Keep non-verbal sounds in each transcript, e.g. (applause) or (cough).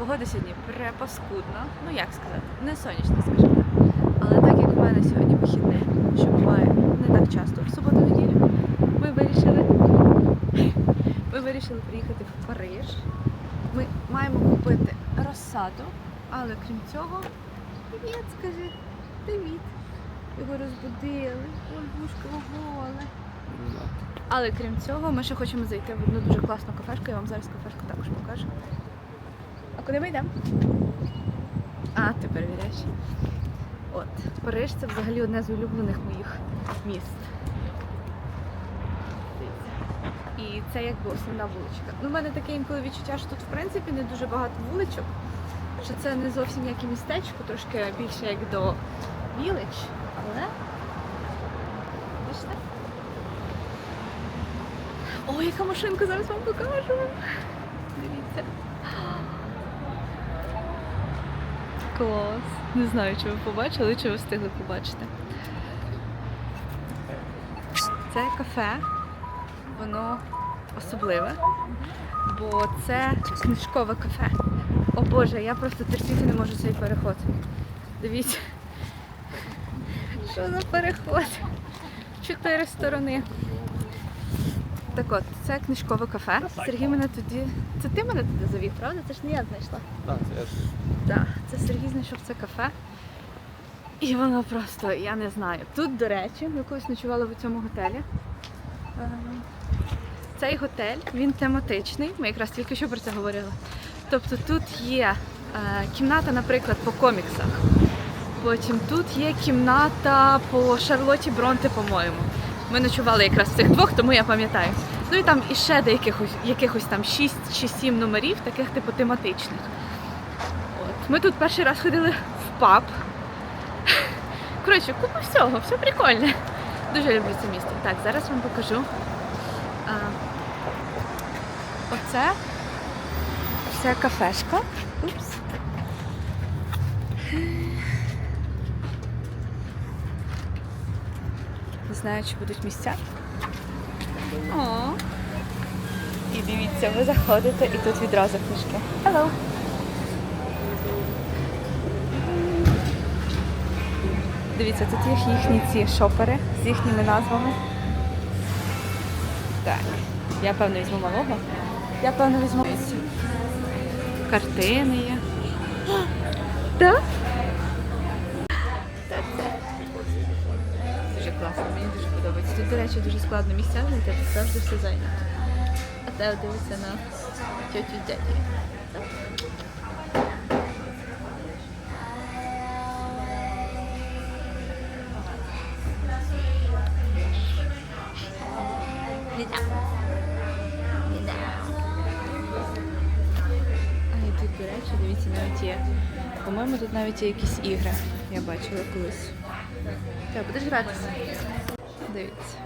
Погода сьогодні препаскудна. Ну як сказати, не сонячна, скажімо так. Але так як в мене сьогодні вихідне, що буває не так часто в суботу-неділю, ми вирішили. Ми вирішили приїхати в Париж. Ми маємо купити розсаду, але крім цього, привіт, скажи, привіт. Його розбудили, Ольгушка голе. Але крім цього, ми ще хочемо зайти в одну дуже класну кафешку. Я вам зараз кафешку також покажу. Куди ми йдемо? А, ти перевіряєш. От, Париж це взагалі одне з улюблених моїх міст. І це якби основна вуличка. Ну, в мене таке інколи відчуття, що тут в принципі не дуже багато вуличок. Що це не зовсім як і містечко, трошки більше як до вілич, але. Бачите? Ой, яка машинка, зараз вам покажу. Дивіться. Клас. Не знаю, чи ви побачили, чи ви встигли побачити. Це кафе, воно особливе, бо це книжкове кафе. О Боже, я просто терпіти не можу цей переход. Дивіться. Що за переход? Чотири сторони. Так от, це книжкове кафе. Сергій мене тоді. Це ти мене туди завів, правда? Це ж не я знайшла. Так, це ж Так, це Сергій знайшов це кафе. І воно просто, я не знаю. Тут, до речі, ми колись ночували в цьому готелі. Е, Цей готель, він тематичний, ми якраз тільки що про це говорили. Тобто тут є е, кімната, наприклад, по коміксах. Потім тут є кімната по Шарлоті Бронте, по-моєму. Ми ночували якраз в цих двох, тому я пам'ятаю. Ну і там іще деяких якихось там 6 чи 7 номерів, таких типу тематичних. Ми тут перший раз ходили в паб. Коротше, купа всього, все прикольне. Дуже люблю це місто. Так, зараз вам покажу. А, оце це кафешка. Упс. Не знаю, чи будуть місця. О. І дивіться, ви заходите і тут відразу книжки. Hello! Дивіться, тут є їхні ці шопери з їхніми назвами. Так, я певно візьму малого. Я певно візьму. Картини є. Так? Дуже класно, мені дуже подобається. Тут, до речі, дуже складно місця знайти, тут завжди все зайнято. А те дивиться на тьотю дяді. Тут навіть є якісь ігри. Я бачила колись. Так, будеш гратися? Дивіться.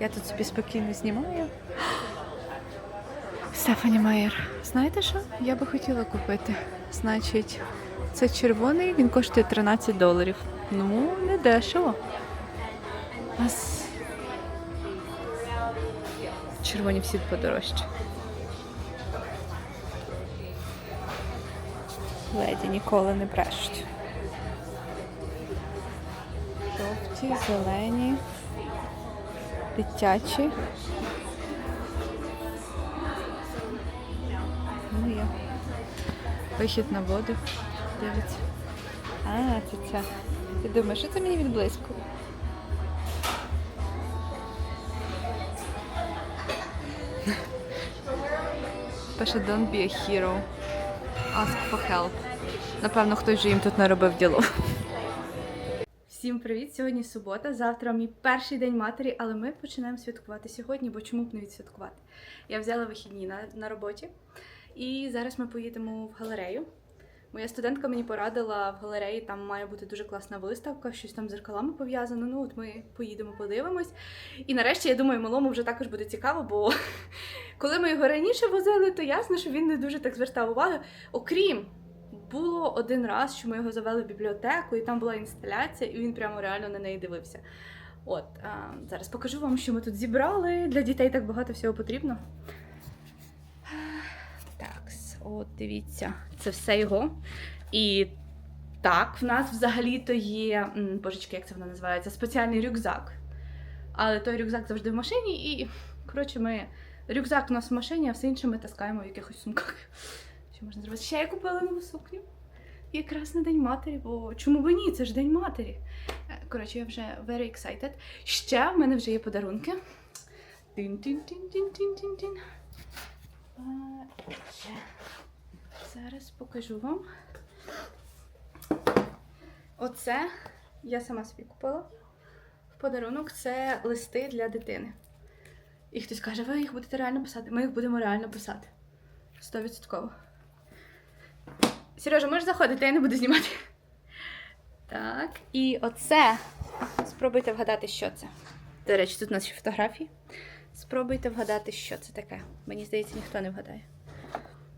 Я тут собі спокійно знімаю. (gasps) Стефані Майер. Знаєте що? Я би хотіла купити. Значить, це червоний, він коштує 13 доларів. Ну, не дешево. А червоні всі подорожчі. Леді ніколи не брешуть. Жовті, зелені, дитячі. Ну є. Вихід на воду. Дивіться. А, це ця. Ти думаєш, що це мені відблиску? Пише Don't be a hero. Ask for help. Напевно, хтось же їм тут наробив діло. Всім привіт! Сьогодні субота. Завтра мій перший день матері, але ми починаємо святкувати сьогодні, бо чому б не відсвяткувати? Я взяла вихідні на, на роботі, і зараз ми поїдемо в галерею. Моя студентка мені порадила в галереї, там має бути дуже класна виставка, щось там з зеркалами пов'язано. Ну, от ми поїдемо, подивимось. І нарешті, я думаю, малому вже також буде цікаво, бо (laughs) коли ми його раніше возили, то ясно, що він не дуже так звертав увагу. Окрім було один раз, що ми його завели в бібліотеку, і там була інсталяція, і він прямо реально на неї дивився. От а, зараз покажу вам, що ми тут зібрали. Для дітей так багато всього потрібно. Так, От дивіться, це все його. І так, в нас взагалі-то є, божечки, як це воно називається, спеціальний рюкзак. Але той рюкзак завжди в машині, і, коротше, ми. Рюкзак у нас в машині, а все інше ми таскаємо в якихось сумках. Що можна зробити? Ще я купила нову сукню. Якраз на День матері, бо чому б ні? Це ж День матері. Е, Коротше, я вже very excited. Ще в мене вже є подарунки. Тин-тин-тин-тин-тин-тин. Ще. Зараз покажу вам. Оце я сама собі купила. В подарунок це листи для дитини. І хтось каже, ви їх будете реально писати. Ми їх будемо реально писати. Стовідсотково. Сережа, можеш заходити, я не буду знімати. Так, і оце. Спробуйте вгадати, що це. До речі, тут у нас ще фотографії. Спробуйте вгадати, що це таке. Мені здається, ніхто не вгадає.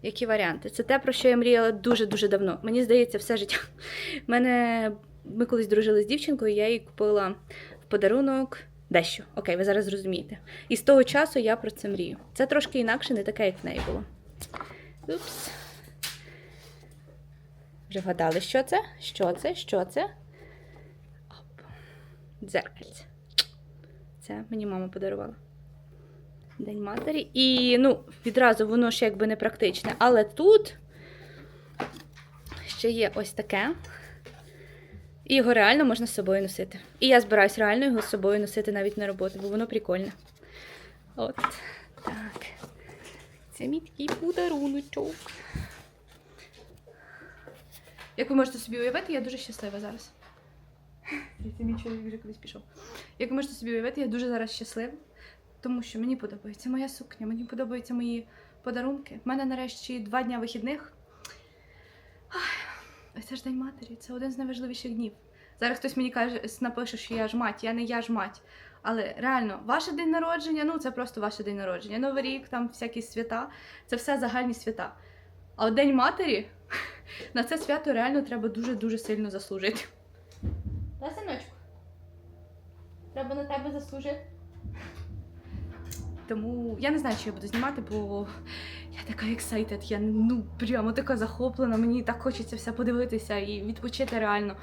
Які варіанти? Це те, про що я мріяла дуже-дуже давно. Мені здається, все життя. Мене... Ми колись дружили з дівчинкою, я їй купила в подарунок дещо. Окей, ви зараз зрозумієте. І з того часу я про це мрію. Це трошки інакше, не таке, як в неї було. Упс. Вже вгадали, що це? Що це? Що це? Оп. Дзеркальце. Це мені мама подарувала. День матері. І, ну, відразу воно ж якби не практичне. Але тут ще є ось таке. І його реально можна з собою носити. І я збираюсь реально його з собою носити навіть на роботу, бо воно прикольне. От. Так. Це мій такий подаруночок. Як ви можете собі уявити, я дуже щаслива зараз. Це мій чоловік вже кудись пішов. Як ви можете собі уявити, я дуже зараз щаслива, тому що мені подобається моя сукня, мені подобаються мої подарунки. В мене нарешті два дня вихідних. Ось це ж День матері, це один з найважливіших днів. Зараз хтось мені каже, напише, що я ж мать, я не я ж мать. Але реально, ваше день народження, ну це просто ваше день народження. Новий рік, там всякі свята, це все загальні свята. А от День матері (laughs) на це свято реально треба дуже-дуже сильно заслужити. Да, синочку? Треба на тебе заслужити. Тому я не знаю, чи я буду знімати, бо я така excited, я ну прямо така захоплена, мені так хочеться все подивитися і відпочити реально.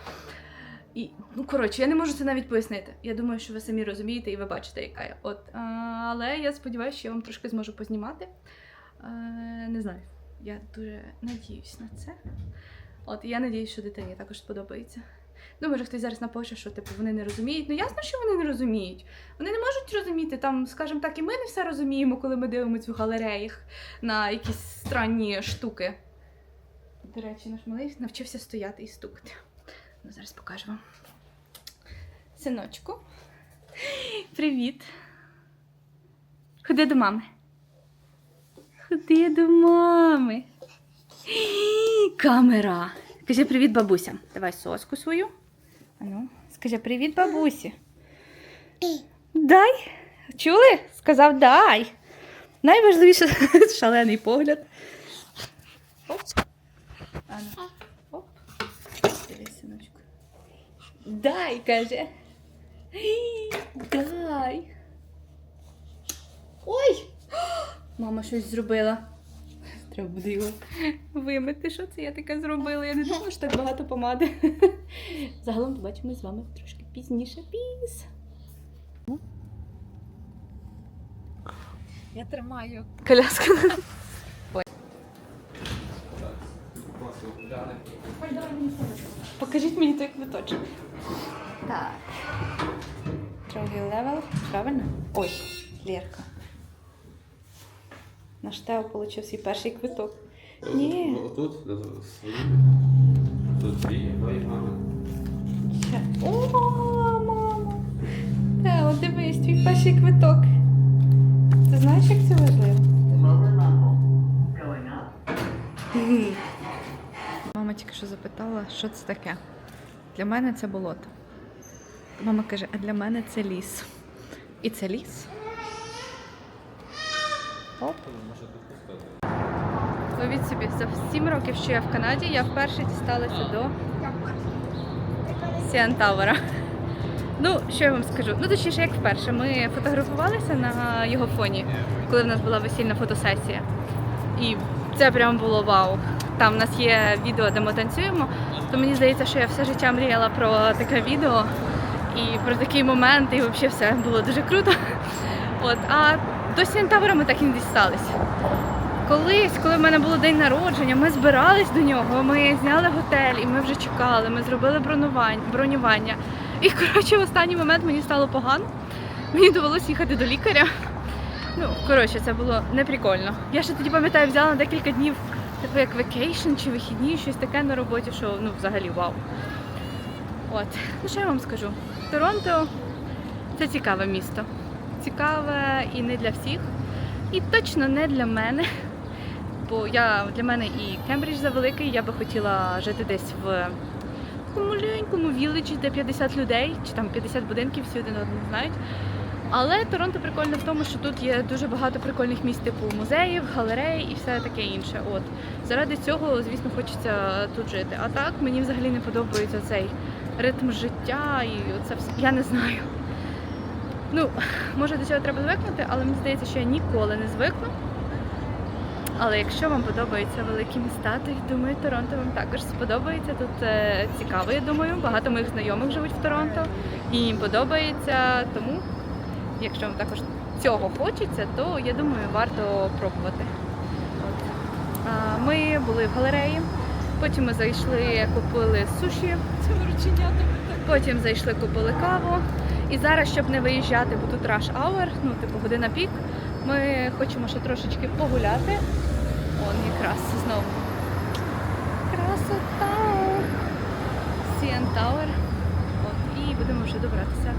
І, ну, коротше, я не можу це навіть пояснити. Я думаю, що ви самі розумієте і ви бачите, яка я. От, але я сподіваюся, що я вам трошки зможу познімати. Не знаю. Я дуже надіюсь на це. От, я надіюсь, що дитині також сподобається. Ну, може, хтось зараз напише, що типу вони не розуміють. Ну, ясно, що вони не розуміють. Вони не можуть розуміти. Там, скажімо так, і ми не все розуміємо, коли ми дивимося в галереях на якісь странні штуки. До речі, наш малий навчився стояти і стукати. Ну, зараз покажу вам. Синочку. Привіт. Ходи до мами. Ходи до мами. Камера. Скажи привіт, бабуся. Давай соску свою. Ану, скажи привіт, бабусі. Дай. Чули? Сказав дай. Найважливіше (laughs) шалений погляд. Оп. Ану. Оп. Дивись, синочку. Дай, каже. Дай. Ой! (gasps) Мама щось зробила. Треба буде його вимити. Що це я таке зробила? Я не (laughs) думала, що так багато помади. Загалом побачимо з вами трошки пізніше. Піс. Я тримаю. Коляска. Покажіть мені той квиточок. Так. Другий левел. Правильно? Ой, Лерка. Наш Тео отримав свій перший квиток. Ні. Тут свої. Тут дві, твої мами. О, мама! Тео, дивись, твій перший квиток. Ти знаєш, як це важливо? Мама тільки що запитала, що це таке. Для мене це болото. Мама каже, а для мене це ліс. І це ліс. Оп. Уявіть собі, за 7 років, що я в Канаді, я вперше дісталася до Сіантавера. Ну, що я вам скажу? Ну, точніше, як вперше. Ми фотографувалися на його фоні, коли в нас була весільна фотосесія. І Це прям було вау. Там в нас є відео, де ми танцюємо. То мені здається, що я все життя мріяла про таке відео і про такий момент, і взагалі все було дуже круто. От, а до Сінтавра ми так і не дістались. Колись, коли в мене було день народження, ми збирались до нього, ми зняли готель і ми вже чекали, ми зробили бронювання. І коротше, в останній момент мені стало погано. Мені довелося їхати до лікаря. Ну, коротше, це було неприкольно. Я ще тоді пам'ятаю, взяла на декілька днів типу як векейшн чи вихідні, щось таке на роботі, що ну взагалі вау. От, ну що я вам скажу? Торонто це цікаве місто. Цікаве і не для всіх, і точно не для мене. Бо я для мене і Кембридж завеликий, я би хотіла жити десь в такому маленькому віледжі, де 50 людей, чи там 50 будинків, всі один одного знають. Але Торонто прикольно в тому, що тут є дуже багато прикольних місць, типу музеїв, галерей і все таке інше. От заради цього, звісно, хочеться тут жити. А так мені взагалі не подобається цей ритм життя і оце все. Я не знаю. Ну, може до цього треба звикнути, але мені здається, що я ніколи не звикну. Але якщо вам подобаються великі міста, то я думаю, Торонто вам також сподобається. Тут е, цікаво, я думаю. Багато моїх знайомих живуть в Торонто і їм подобається. Тому, якщо вам також цього хочеться, то я думаю, варто пробувати. Ми були в галереї, потім ми зайшли, купили суші. Потім зайшли, купили каву. І зараз, щоб не виїжджати, бо тут rush hour, ну типу година пік, ми хочемо ще трошечки погуляти. Он якраз знову. Красота! CN Tower. От, і будемо вже добратися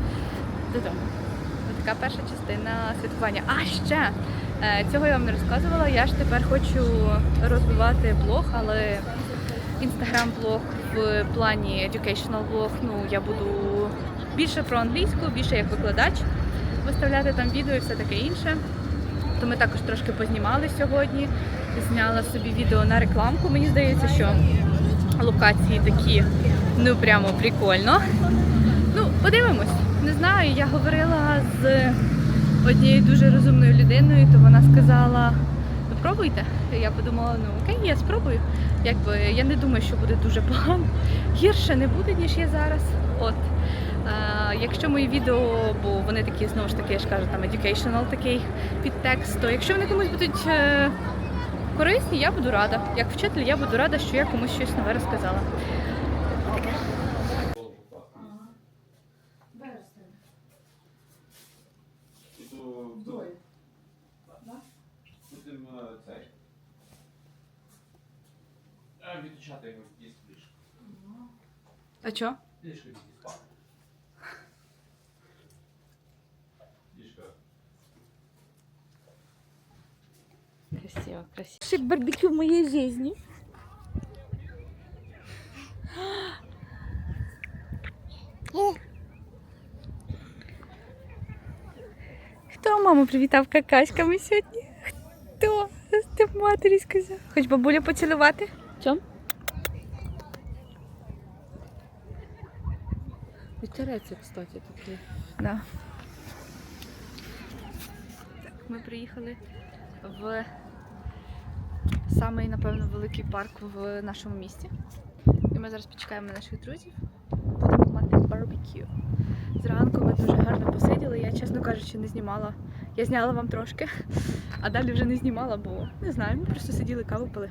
додому. Ось така перша частина святкування. А ще е, цього я вам не розказувала. Я ж тепер хочу розвивати блог, але інстаграм-блог в плані educational блог. Ну я буду більше про англійську, більше як викладач виставляти там відео і все таке інше. То ми також трошки познімали сьогодні. Зняла собі відео на рекламку. Мені здається, що локації такі ну прямо прикольно. Ну, подивимось. Не знаю, я говорила з однією дуже розумною людиною, то вона сказала: ну пробуйте. Я подумала, ну окей, я спробую. Якби я не думаю, що буде дуже погано. Гірше не буде, ніж є зараз. От. Якщо мої відео, бо вони такі знову ж таки, я ж кажу, там educational такий підтекст, то якщо вони комусь будуть е, корисні, я буду рада. Як вчитель, я буду рада, що я комусь щось нове розказала. Таке. Будемо цей. А, його із ліжка. А чо? Ліжко від спати. Ліжко. Красиво, красиво. Лучшее барбекю в моей жизни. Хто маму привітав какаськами сьогодні? Хто? Ти матері сказав. Хоч бабуля поцілувати? Чем? Вітереться, кстати, такий. Да. Так, ми приїхали в самий, напевно, великий парк в нашому місті. І ми зараз почекаємо наших друзів. Будемо мати барбекю. Зранку ми дуже гарно посиділи. Я, чесно кажучи, не знімала. Я зняла вам трошки, а далі вже не знімала, бо не знаю, ми просто сиділи, каву пили.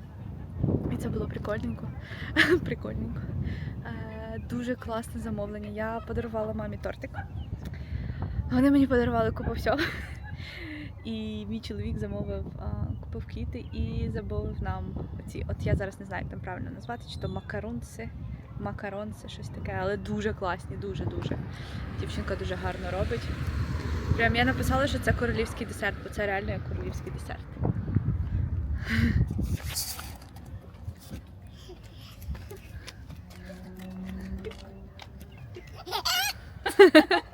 І це було прикольненько. (laughs) Прикольненько. Е, дуже класне замовлення. Я подарувала мамі тортик. Вони мені подарували купу всього. (laughs) І мій чоловік замовив, купив і замовив нам оці. От я зараз не знаю, як там правильно назвати, чи то макарунси, макаронси, щось таке, але дуже класні, дуже дуже. Дівчинка дуже гарно робить. Прям я написала, що це королівський десерт, бо це реально як королівський десерт. Потанцювала? (laughs)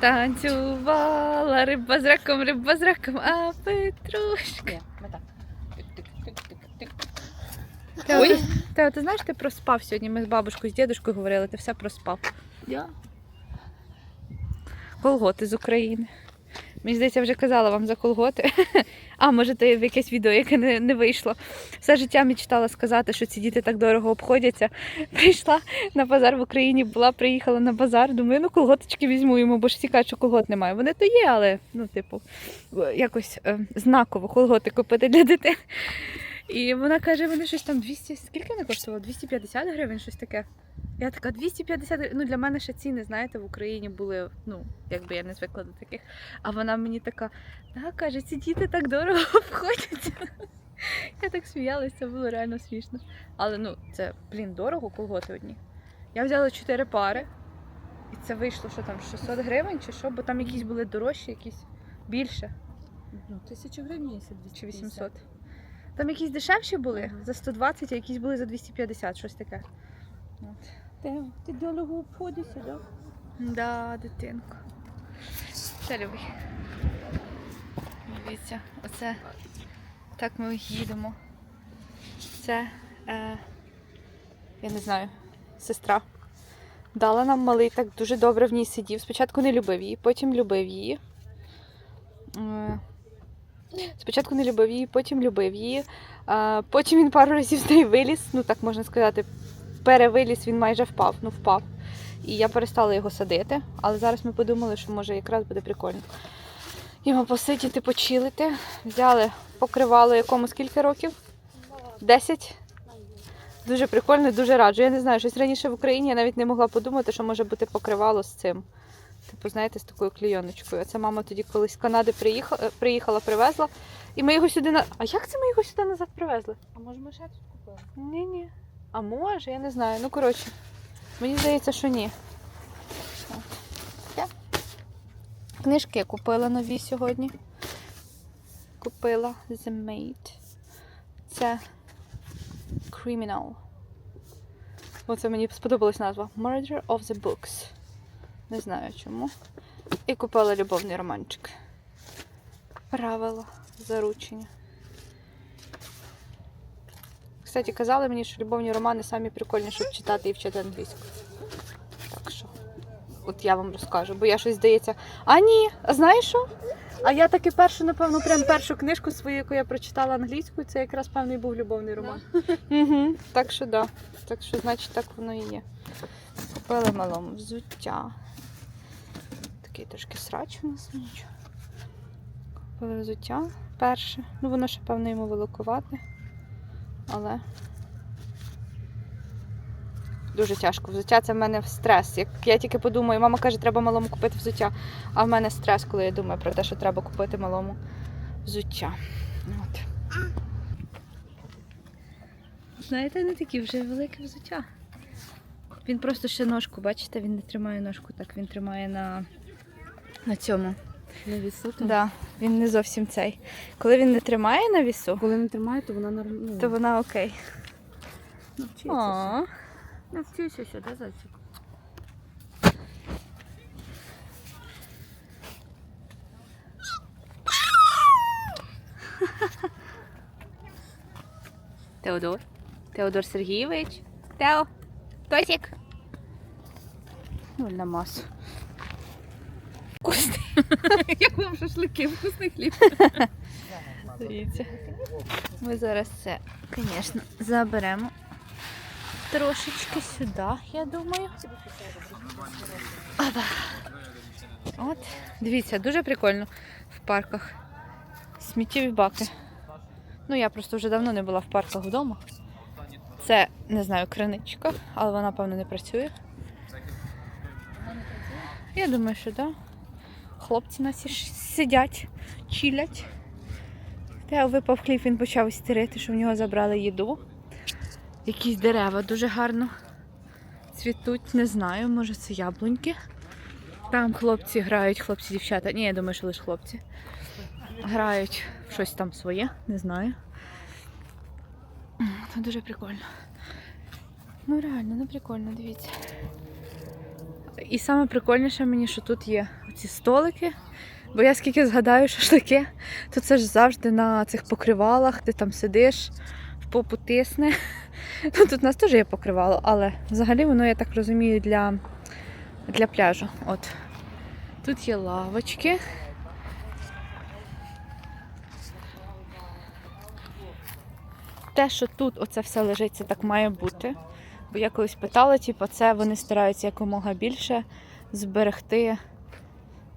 Танцювала риба з раком, риба з раком, а Петрушка. Ні, не так. Тео, ти, Тео, ти знаєш, ти проспав сьогодні. Ми з бабушкою, з дідушкою говорили, ти все проспав. Я? Колготи з України. Мені здається, вже казала вам за колготи. (laughs) А, може, то в якесь відео, яке не, не вийшло. Все життя мечтала сказати, що ці діти так дорого обходяться. (laughs) Прийшла на базар в Україні, була, приїхала на базар. Думаю, ну колготочки візьму йому, бо ж цікаво, що колгот немає. Вони то є, але ну, типу, якось е, знаково колготи купити для дитини. І вона каже, вони щось там 200, скільки вони коштували? 250 гривень, щось таке. Я така 250 гривень. Ну для мене ще ціни, знаєте, в Україні були, ну, якби я не звикла до таких. А вона мені така, так, каже, ці діти так дорого (laughs) обходяться. Я так сміялася, це було реально смішно. Але ну, це, блін, дорого колготи одні. Я взяла 4 пари, і це вийшло, що там 600 гривень чи що, бо там якісь були дорожчі, якісь більше. Ну, тисячу гривень є Чи 800. Там якісь дешевші були за 120, а якісь були за 250, щось таке. От. Ти, ти дорого обходишся, да? Да, дитинко. Це любий. Дивіться, оце так ми їдемо. Це, е, я не знаю, сестра. Дала нам малий, так дуже добре в ній сидів. Спочатку не любив її, потім любив її. Спочатку не любив її, потім любив її. Е, Потім він пару разів з неї виліз, ну так можна сказати, перевиліз, він майже впав, ну впав. І я перестала його садити, але зараз ми подумали, що може якраз буде прикольно. Йому посидіти, почилити. Взяли покривало якому скільки років? Десять. Дуже прикольно, дуже раджу. Я не знаю, щось раніше в Україні я навіть не могла подумати, що може бути покривало з цим. Типу, знаєте, з такою клійоночкою. Це мама тоді колись з Канади приїхала, е, приїхала, привезла. І ми його сюди на. А як це ми його сюди назад привезли? А може ми ще тут купили? Ні, ні. А може, я не знаю. Ну, коротше, мені здається, що ні. От. Книжки купила нові сьогодні. Купила The Maid. Це Criminal. Оце мені сподобалась назва. Murder of the Books. Не знаю чому. І купила любовний романчик. Правила заручення. Кстати, казали мені, що любовні романи самі прикольні, щоб читати і вчити англійську. Так що, от я вам розкажу, бо я щось здається. А ні, а знаєш що? А я таки першу, напевно, прям першу книжку свою, яку я прочитала англійською, це якраз певний був любовний роман. Угу. Так що да. Так що, значить, так воно і є. Купили малому взуття. Такий трошки срач у нас нічого. Купили взуття перше. Ну, воно ще, певно, йому великувати. Але дуже тяжко. Взуття це в мене стрес. Як я тільки подумаю, мама каже, треба малому купити взуття. А в мене стрес, коли я думаю про те, що треба купити малому взуття. От. Знаєте, не такі вже велике взуття. Він просто ще ножку, бачите, він не тримає ножку, так він тримає на, на цьому. Не високо. Да, він не зовсім цей. Коли він не тримає на вісу, Коли не тримає, то вона нормально. то вона окей. навчиться. О, Навчися сюди, зайчик. Теодор. Теодор Сергійович. Тео. Тосік. Ну, на масу. Вкусний. (laughs) Як вам шашлики, вкусний хліб. Дивіться. Ми зараз це, звісно, заберемо трошечки сюди, я думаю. Опа. От, дивіться, дуже прикольно в парках. Сміттєві баки. Ну, я просто вже давно не була в парках вдома. Це, не знаю, криничка, але вона, певно, не працює. Я думаю, що так. Да. Хлопці наші сидять, чилять. Тео випав хліб, він почав істерити, що в нього забрали їду. Якісь дерева дуже гарно цвітуть, не знаю, може це яблуньки. Там хлопці грають, хлопці, дівчата. Ні, я думаю, що лише хлопці. Грають в щось там своє, не знаю. Це дуже прикольно. Ну реально, ну прикольно, дивіться. І саме прикольніше мені, що тут є ці столики. Бо я скільки згадаю, що шашлики, то це ж завжди на цих покривалах, ти там сидиш, в попу тисне. (laughs) Ну, Тут у нас теж є покривало, але взагалі воно, я так розумію, для для пляжу. От. Тут є лавочки. Те, що тут оце все лежить, це так має бути. Бо я питала, типу, це вони стараються якомога більше зберегти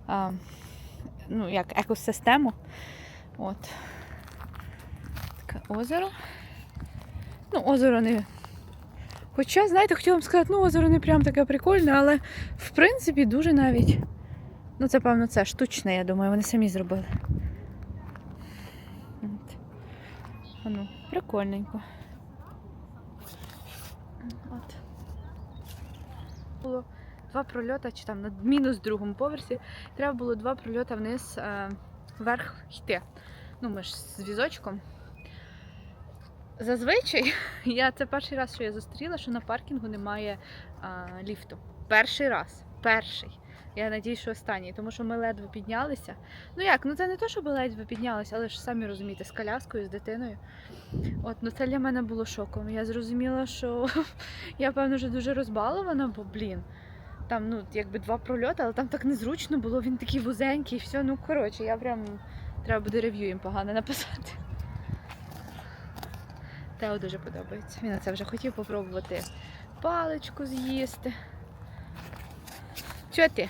а, ну, як екосистему. От. Таке озеро. Ну, озеро не. Хоча, знаєте, хотіла б сказати, ну, озеро не прям таке прикольне, але в принципі дуже навіть. Ну, це, певно, це штучне, я думаю, вони самі зробили. От. Ну, прикольненько. От. Було два прольота, чи там на мінус другому поверсі. Треба було два прольота вниз, е, вверх йти. Ну, ми ж з візочком. Зазвичай (laughs) я це перший раз, що я зустріла, що на паркінгу немає а, ліфту. Перший раз. Перший. Я надію, що останній, тому що ми ледве піднялися. Ну як, ну це не те, щоб ледве піднялися, але ж самі розумієте, з коляскою, з дитиною. От, ну це для мене було шоком. Я зрозуміла, що (laughs) я, певно, вже дуже розбалована, бо, блін, там, ну, якби два прольоти, але там так незручно було, він такий вузенький, і все. Ну, коротше, я прям треба буде рев'ю їм погано написати. Тео дуже подобається. Він це вже хотів попробувати паличку з'їсти. Чого ти?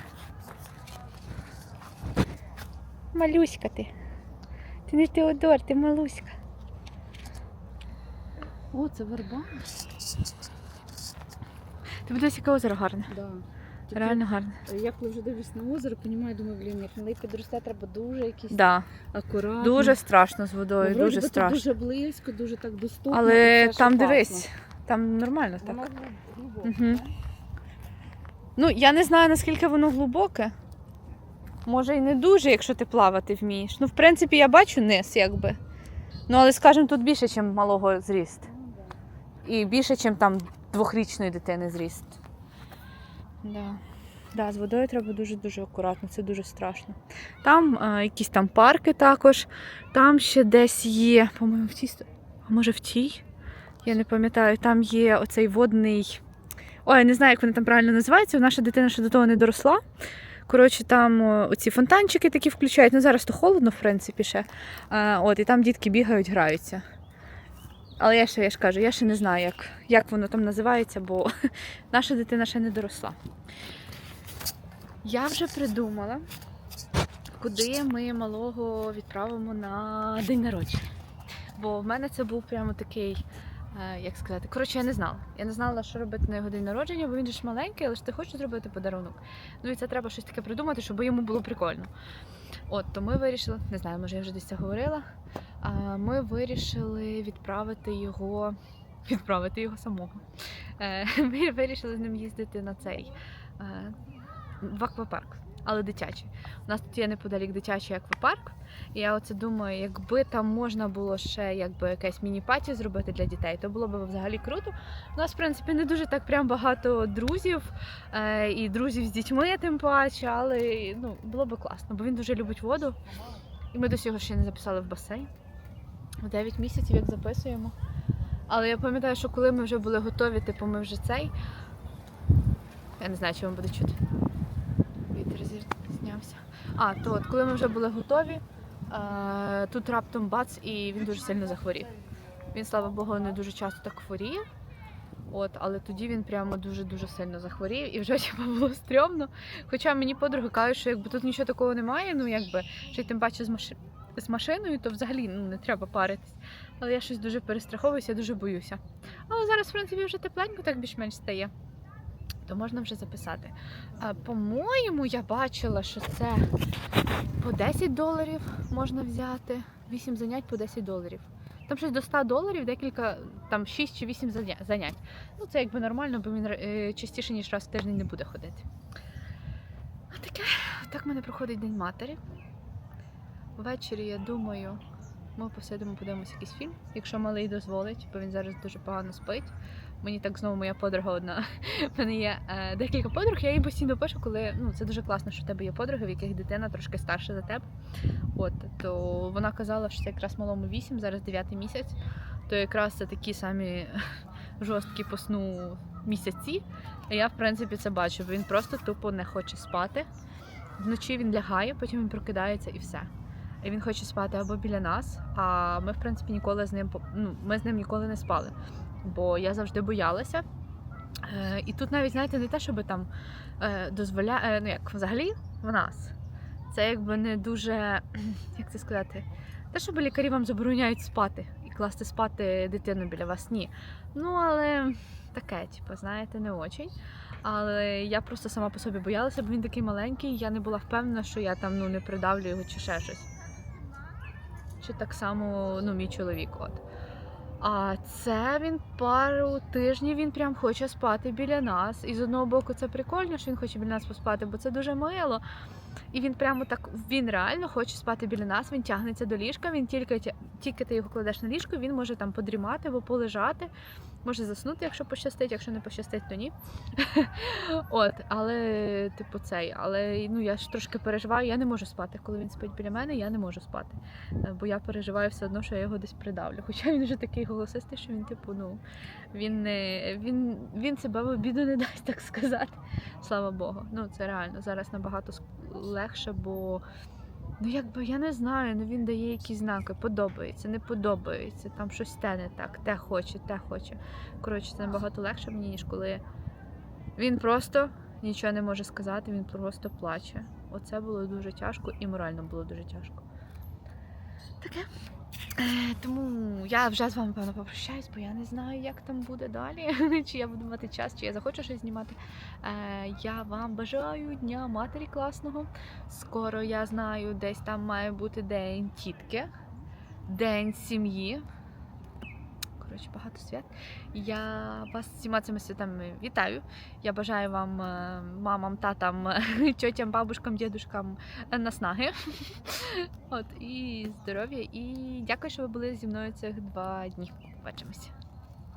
Малюська ти. Ти не Теодор, ти малуська. О, це верба. Ти подивись, яке озеро гарне. Да. Тільки Реально гарне. Я коли вже дивлюсь на озеро, розумію, думаю, блін, як малий підросте, треба дуже якийсь Да. акуратно. Дуже страшно з Ну, водою, вроді дуже би страшно. Дуже близько, дуже так доступно. Але там класно. дивись, там нормально так. Воно глибоке, Мгм. так? Ну, я не знаю, наскільки воно глибоке. Може і не дуже, якщо ти плавати вмієш. Ну, в принципі, я бачу низ, якби. Ну, але скажімо, тут більше, ніж малого зріст. І більше, ніж там двохрічної дитини зріст. Да. Да, з водою треба дуже-дуже акуратно, це дуже страшно. Там е, якісь там парки також. Там ще десь є, по-моєму, в тій а може в тій? Я не пам'ятаю, там є оцей водний. Ой, я не знаю, як вони там правильно називаються. Наша дитина ще до того не доросла. Коротше, там оці фонтанчики такі включають. Ну зараз то холодно, в принципі, ще. Е, от, і там дітки бігають, граються. Але я ще я ж кажу, я ще не знаю, як, як воно там називається, бо (laughs) наша дитина ще не доросла. Я вже придумала, куди ми малого відправимо на день народження. Бо в мене це був прямо такий, як сказати, коротше, я не знала. Я не знала, що робити на його день народження, бо він ж маленький, але ж ти хочеш зробити подарунок. Ну і це треба щось таке придумати, щоб йому було прикольно. От, то ми вирішили, не знаю, може я вже десь це говорила. Ми вирішили відправити його, відправити його самого. Е, (laughs) Ми вирішили з ним їздити на цей е, в аквапарк, але дитячий. У нас тут є неподалік дитячий аквапарк. І я оце думаю, якби там можна було ще якби якесь міні-паті зробити для дітей, то було б взагалі круто. У нас, в принципі, не дуже так прям багато друзів е, і друзів з дітьми, тим паче, але ну, було б класно, бо він дуже любить воду. І ми досі його ще не записали в басейн. В 9 місяців як записуємо. Але я пам'ятаю, що коли ми вже були готові, типу ми вже цей. Я не знаю, чи вам буде чути. А, то от, коли ми вже були готові, е, тут раптом бац, і він дуже сильно захворів. Він, слава Богу, не дуже часто так хворіє. От, але тоді він прямо дуже-дуже сильно захворів і вже (laughs) типу, було стрьомно. Хоча мені подруги кажуть, що якби тут нічого такого немає, ну якби ще й тим паче з, маши... з машиною, то взагалі ну, не треба паритись. Але я щось дуже перестраховуюся, дуже боюся. Але зараз, в принципі, вже тепленько, так більш-менш стає. То можна вже записати. По-моєму, я бачила, що це по 10 доларів можна взяти. 8 занять по 10 доларів. Там щось до 100 доларів, декілька, там 6 чи 8 занять. Ну, це якби нормально, бо він е, частіше, ніж раз в тиждень не буде ходити. А таке, так в мене проходить День матері. Ввечері, я думаю, ми посидимо, подивимося якийсь фільм, якщо малий дозволить, бо він зараз дуже погано спить. Мені так знову моя подруга одна. (laughs) В мене є е, декілька подруг, я їй постійно пишу, коли ну це дуже класно, що в тебе є подруги, в яких дитина трошки старша за тебе. От то вона казала, що це якраз малому 8, зараз 9 місяць. То якраз це такі самі (laughs) жорсткі по сну місяці. Я, в принципі, це бачу. Він просто тупо не хоче спати. Вночі він лягає, потім він прокидається і все. І він хоче спати або біля нас, а ми, в принципі, ніколи з ним ну, ми з ним ніколи не спали. Бо я завжди боялася. Е, і тут навіть, знаєте, не те, щоб там е, дозволяє, е, ну як взагалі в нас. Це якби не дуже, (clears throat) як це сказати, те, щоб лікарі вам забороняють спати і класти спати дитину біля вас. Ні. Ну, але таке, типу, знаєте, не очень. Але я просто сама по собі боялася, бо він такий маленький, я не була впевнена, що я там ну, не придавлю його чи ще щось. Чи так само ну, мій чоловік. От. А це він пару тижнів він прям хоче спати біля нас. І з одного боку це прикольно, що він хоче біля нас поспати, бо це дуже мило. І він прямо так, він реально хоче спати біля нас, він тягнеться до ліжка, він тільки, тільки ти його кладеш на ліжко, він може там подрімати або полежати, може заснути, якщо пощастить, якщо не пощастить, то ні. (laughs) От, але, типу, цей, але ну я ж трошки переживаю, я не можу спати. Коли він спить біля мене, я не можу спати. Е, Бо я переживаю все одно, що я його десь придавлю. (laughs) Хоча він вже такий голосистий, що він, типу, ну він не він, він себе в обіду не (laughs) дасть, так сказати. Слава Богу. Ну це реально зараз набагато легше, бо ну якби я не знаю, ну він дає якісь знаки, подобається, не подобається, там щось те не так, те хоче, те хоче. Коротше, це набагато легше мені, ніж коли він просто нічого не може сказати, він просто плаче. Оце було дуже тяжко і морально було дуже тяжко. Таке. Е, тому я вже з вами певно попрощаюсь, бо я не знаю, як там буде далі. (laughs) чи я буду мати час, чи я захочу щось знімати. Е, я вам бажаю дня матері класного. Скоро я знаю, десь там має бути день тітки, день сім'ї. Коротше, багато свят. Я вас всіма цими святами вітаю. Я бажаю вам, е, мамам, татам, (laughs) тьотям, бабушкам, дідушкам е, наснаги. (laughs) От, і здоров'я. І дякую, що ви були зі мною цих два дні. Бачимося.